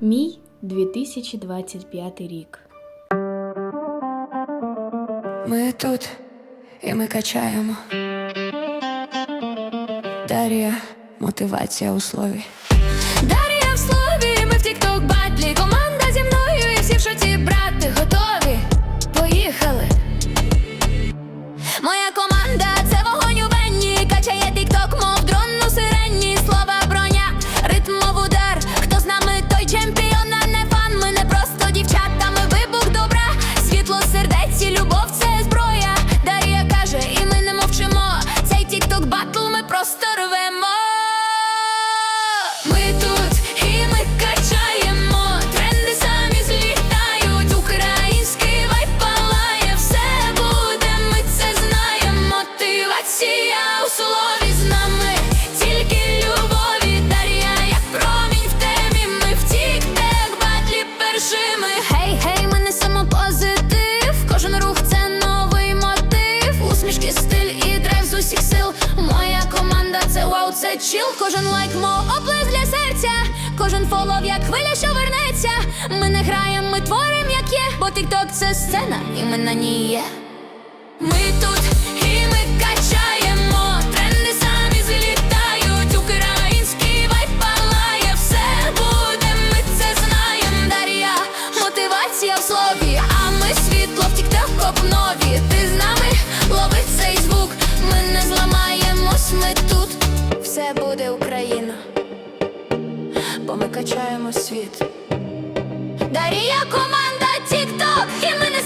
Мій 2025 рік. Ми тут і ми качаємо. Дар'я мотивація у слові. Дар'я в слові, ми в Тікток батлі команда. ставить кожен лайк, мо оплеск для серця, кожен фолов, як хвиля, що вернеться. Ми не граємо, ми творим, як є, бо тікток це сцена, і ми на ній є. Ми тут і ми качаємо. це буде Україна, бо ми качаємо світ. Дарія команда TikTok і мене.